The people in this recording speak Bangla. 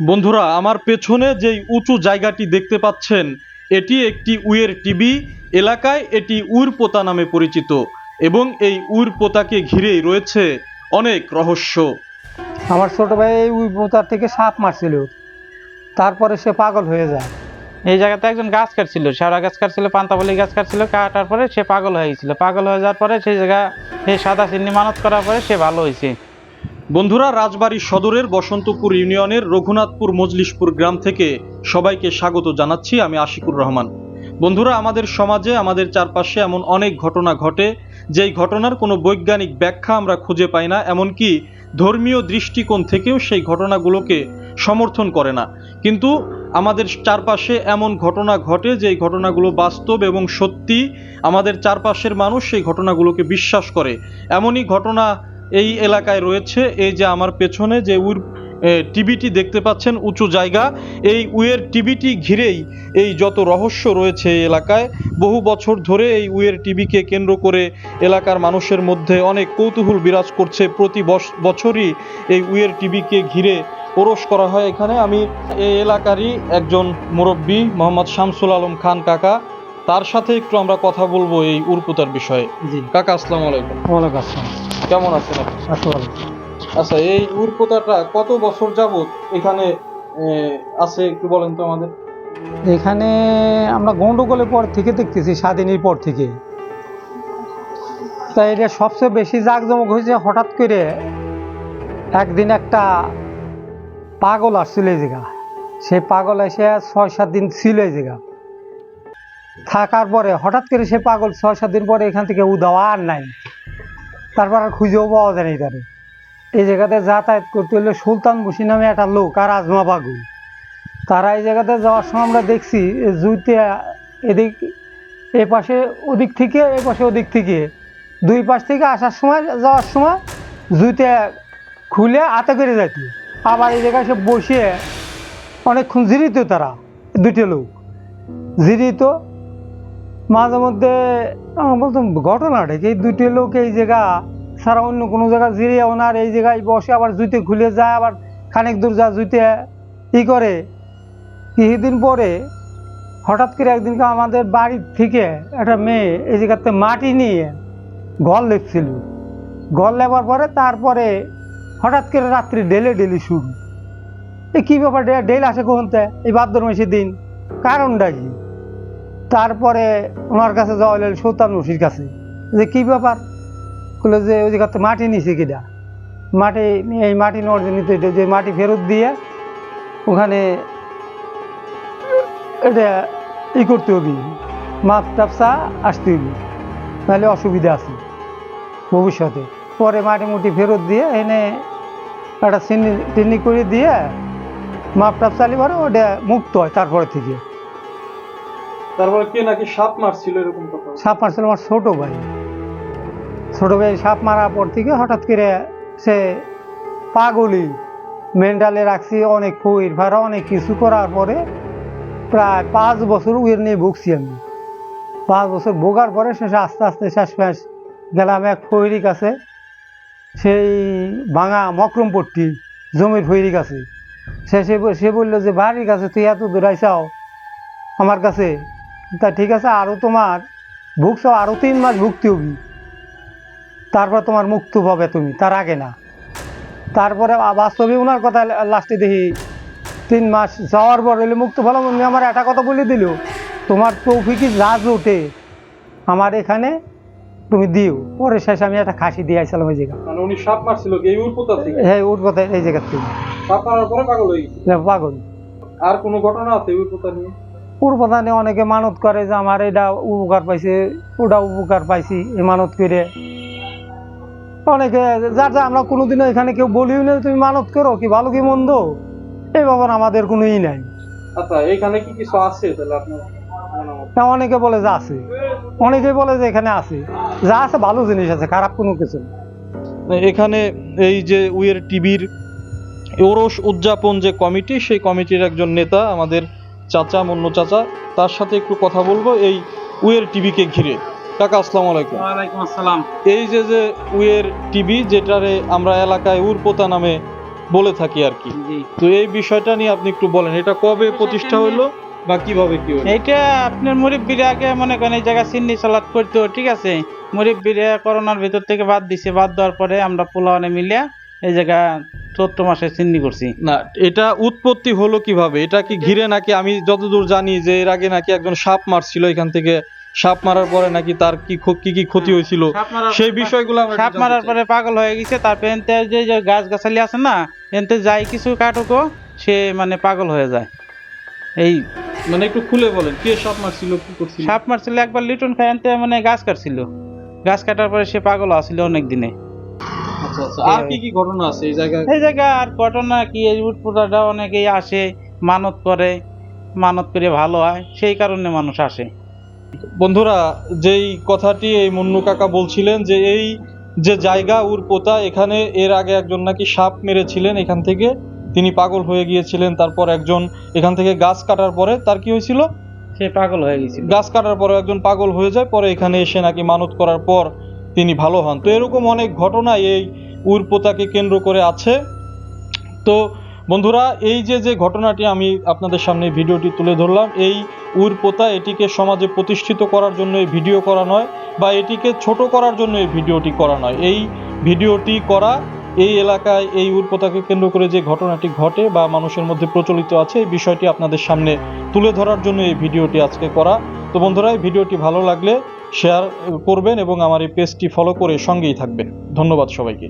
বন্ধুরা আমার পেছনে যেই উঁচু জায়গাটি দেখতে পাচ্ছেন এটি একটি উয়ের টিবি এলাকায় এটি উর উইরপোতা নামে পরিচিত এবং এই উর উইরপোতাকে ঘিরেই রয়েছে অনেক রহস্য। আমার ছোট ভাই এই উইপোতার থেকে সাপ মারছিল। তারপরে সে পাগল হয়ে যায়। এই জায়গাতে একজন গাছ কাটছিল শেওড়া গাছ কাটছিল পান্তাবলি গাছ কাটছিল কাটার পরে সে পাগল হয়ে গেছিল। পাগল হয়ে যাওয়ার পরে সেই জায়গা সেই সাদা চিন্নি মানত করার পরে সে ভালো হয়েছে। বন্ধুরা, রাজবাড়ী সদরের বসন্তপুর ইউনিয়নের রঘুনাথপুর মজলিশপুর গ্রাম থেকে সবাইকে স্বাগত জানাচ্ছি আমি আশিকুর রহমান। বন্ধুরা, আমাদের সমাজে, আমাদের চারপাশে এমন অনেক ঘটনা ঘটে, যেই ঘটনার কোনো বৈজ্ঞানিক ব্যাখ্যা আমরা খুঁজে পাই না, এমনকি ধর্মীয় দৃষ্টিকোণ থেকেও সেই ঘটনাগুলোকে সমর্থন করে না। কিন্তু আমাদের চারপাশে এমন ঘটনা ঘটে যে এই ঘটনাগুলো বাস্তব এবং সত্যি আমাদের চারপাশের মানুষ সেই ঘটনাগুলোকে বিশ্বাস করে। এমনই ঘটনা এই এলাকায় রয়েছে। এই যে আমার পেছনে যে উর টিভিটি দেখতে পাচ্ছেন উঁচু জায়গা। এই উয়ের টিভিটি ঘিরেই এই যত রহস্য রয়েছে এই এলাকায় বহু বছর ধরে এই উয়ের টিভিকে কেন্দ্র করে এলাকার মানুষের মধ্যে অনেক কৌতূহল বিরাজ করছে। প্রতি বছরই এই উয়ের টিভিকে ঘিরে ওরস করা হয় এখানে। আমি এই এলাকারই একজন মুরব্বী মোহাম্মদ শামসুল আলম খান কাকা। তার সাথে একটু আমরা কথা বলব এই উরপুতার বিষয়ে। কাকা আসসালামু আলাইকুম। ওয়ালাইকুম আসসালাম। কেমন আছেন আপনি? আচ্ছা এই উরপোতাটা কত বছর যাবত এখানে আছে একটু বলেন তো আমাদের? এখানে আমরা গন্ডগোলের পর থেকে দেখতেছি স্বাধীনের পর থেকে। তাই এটা সবচেয়ে বেশি জাঁকজমক হয়েছে হঠাৎ করে একদিন একটা পাগল আসছিল এই জায়গা সেই পাগল এসে ছয় সাত দিন ছিল এই জায়গা। থাকার পরে হঠাৎ করে সে পাগল ছয় সাত দিন পরে এখান থেকে উদাও আর নাই। তারপর আর খুঁজেও পাওয়া যায় নাই তারে এই জায়গাতে যাতায়াত করতে হলে সুলতান বসি নামে একটা লোক আর আজমা পাগল তারা এই জায়গাতে যাওয়ার সময় আমরা দেখছি জুইতে এদিক, এ পাশে ওদিক থেকে, এ পাশে ওদিক থেকে। দুই পাশ থেকে আসার সময়, যাওয়ার সময় জুইতে খুলে আতে করে যাইত। আবার এই জায়গায় সে বসে অনেকক্ষণ জিরিত তারা দুটো লোক। জিরিত মাঝে মধ্যে বলতাম ঘটনাটা কি এই দুটো লোক এই জায়গা ছাড়া অন্য কোনো জায়গা জিরিয়েও ওনার এই জায়গায় বসে আবার জুইতে খুলে যায়, আবার খানিক দূর যা জুইতে, ই করে। কিছুদিন পরে, হঠাৎ করে একদিনকে আমাদের বাড়ির থেকে একটা মেয়ে এই জায়গাতে মাটি নিয়ে ঘর লেপছিল। ঘর লেবার পরে তারপরে হঠাৎ করে রাত্রি ডেলে ডেলি শুরু। এই কী ব্যাপার ডেল আসে কোনতে এই ভাদ্র মাসের দিন। কারণটা কি? তারপরে ওনার কাছে যাওয়া হলো সুলতান মুসির কাছে। যে কী ব্যাপার? বলে যে ওই জায়গাতে মাটি নিছে কিনা মাটি এই মাটি নেওয়ার জন্য যে মাটি ফেরত দিয়ে ওখানে এটা ই করতে হবে, মাপ টাপসা আসতে হবে, নাহলে অসুবিধা আছে ভবিষ্যতে। পরে মাটি মুটি ফেরত দিয়ে এনে একটা চিনি টিনি করে দিয়ে মাপ টাপ চালি পরে ওটা মুক্ত হয় তারপরে থেকে। তারপরে কে নাকি সাপ মারছিল এরকম কথা? সাপ মারছিল আমার ছোটো ভাই। ছোটো ভাই সাপ মারার পর থেকে হঠাৎ করে সে পাগলি মেন্টালে রাখছি, অনেক ফুইর ভাড়া অনেক কিছু করার পরে প্রায় পাঁচ বছর উয়ের নিয়ে ভুগছি আমি। পাঁচ বছর ভোগার পরে শেষে আস্তে আস্তে শেষ ফেস গেলাম এক ফৈরিক আছে সেই ভাঙা মকরমপট্টি জমির ফৈরিক আছে সে সে বলল যে, বাড়ির কাছে তুই এত দূরাইছাও আমার কাছে তা ঠিক আছে আরও তোমার ভুগছো আরও তিন মাস ভুগতে হবি। তারপর তোমার মুক্ত পাবে তুমি তার আগে না। তারপরে বাস্তবে ওনার কথা লাস্টে দেখি তিন মাস যাওয়ার পর হইলে মুক্ত ফলাম উনি আমার একটা কথা বলে দিল তোমার তৌফিকি রাজ ওঠে আমার এখানে তুমি দিও। পরে শেষে আমি একটা খাসি দিয়ে আইসালাম ওই জায়গা মানে উনি সাপ মারছিল এই উরপোতা থেকে? হ্যাঁ কথা এই জায়গার থেকে। সাপ মারার পরে পাগল হয়ে গেছে? পাগল। আর কোনো ঘটনা আছে উরপোতা নিয়ে? প্রধানে অনেকে মানত করে যে আমার এটা উপকার পাইছে ওটা উপকার পাইছি এই মানত করে। অনেকে যার যা আমরা কোনোদিনও এখানে কেউ বলিও না তুমি মানত করো কি ভালো কি মন্দ? এই ব্যাপার আমাদের কোনো ই নাই। আচ্ছা এখানে কি কিছু আছে তাহলে আপনার জানা অনেকে বলে যে আছে। অনেকে বলে যে এখানে আছে। যা আছে ভালো জিনিস আছে খারাপ কোনো কিছু না। এখানে এই যে উয়ের টিভির ওরস উদযাপন যে কমিটি সেই কমিটির একজন নেতা আমাদের চাচা মন্য চাচা তার সাথে একটু কথা বলব এই উয়ের টিভিকে ঘিরে। কাকা আসসালামু আলাইকুম। ওয়ালাইকুম আসসালাম। এই যে যে উয়ের টিভি যেটারে আমরা এলাকায় উরপোতা নামে বলে থাকি আর কি। তো এই বিষয়টা নিয়ে আপনি একটু বলেন এটা কবে প্রতিষ্ঠা হলো বা কীভাবে কি হলো? এইটা আপনার মুরব্বীরা আগে মনে করেন এই জায়গায় সিন্নি সালাদ করতো ঠিক আছে? মুরব্বীরা করোনার ভিতর থেকে বাদ দিছে বাদ দেওয়ার পরে আমরা পোলাওয়ানে মিলিয়ে এই জায়গা চৈত্র মাসে সিন্নি করছি। না এটা উৎপত্তি হলো কীভাবে? এটা কি ঘিরে নাকি আমি যতদূর জানি যে এর আগে নাকি একজন সাপ মারছিল এখান থেকে সাপ মারার পরে নাকি তার কি কি কি ক্ষতি হয়েছিল? সেই বিষয়গুলো সাপ মারার পরে পাগল হয়ে গেছে তারপরে এনতে যে যে গাছ গাছালি আছে না এনতে যাই কিছু কাটুকো সে মানে পাগল হয়ে যায়। এই মানে একটু খুলে বলেন কে সাপ মারছিল কি করছিল? সাপ মারছিল একবার লিটন খায় এনতে মানে গাছ কাটছিল। গাছ কাটার পরে সে পাগল আছিল অনেক দিনে আচ্ছা আচ্ছা। আর কি কি ঘটনা আছে? এই জায়গায় এই জায়গা আর ঘটনা কি? এই অনেকেই আসে মানত করে মানত করে ভালো হয় সেই কারণে মানুষ আসে। বন্ধুরা যেই কথাটি এই মুন্নু কাকা বলছিলেন যে এই যে জায়গা উরপোতা এখানে এর আগে একজন নাকি সাপ মেরেছিলেন এখান থেকে তিনি পাগল হয়ে গিয়েছিলেন তারপর একজন এখান থেকে গাছ কাটার পরে তার কি হয়েছিল? সে পাগল হয়ে গেছিল গাছ কাটার পরে একজন পাগল হয়ে যায় পরে এখানে এসে নাকি মানত করার পর তিনি ভালো হন। তো এরকম অনেক ঘটনা এই উরপোতাকে কেন্দ্র করে আছে। তো বন্ধুরা, এই যে যে ঘটনাটি আমি আপনাদের সামনে ভিডিওটি তুলে ধরলাম, এই উরপোতা এটিকে সমাজে প্রতিষ্ঠিত করার জন্য এই ভিডিও করা নয়, বা এটিকে ছোট করার জন্য এই ভিডিওটি করা নয়। এই ভিডিওটি করা এই এলাকায় এই উরপোতাকে কেন্দ্র করে যে ঘটনাটি ঘটে বা মানুষের মধ্যে প্রচলিত আছে, এই বিষয়টি আপনাদের সামনে তুলে ধরার জন্য এই ভিডিওটি আজকে করা। তো বন্ধুরা, এই ভিডিওটি ভালো লাগলে শেয়ার করবেন এবং আমার এই পেজটি ফলো করে সঙ্গেই থাকবেন। ধন্যবাদ সবাইকে।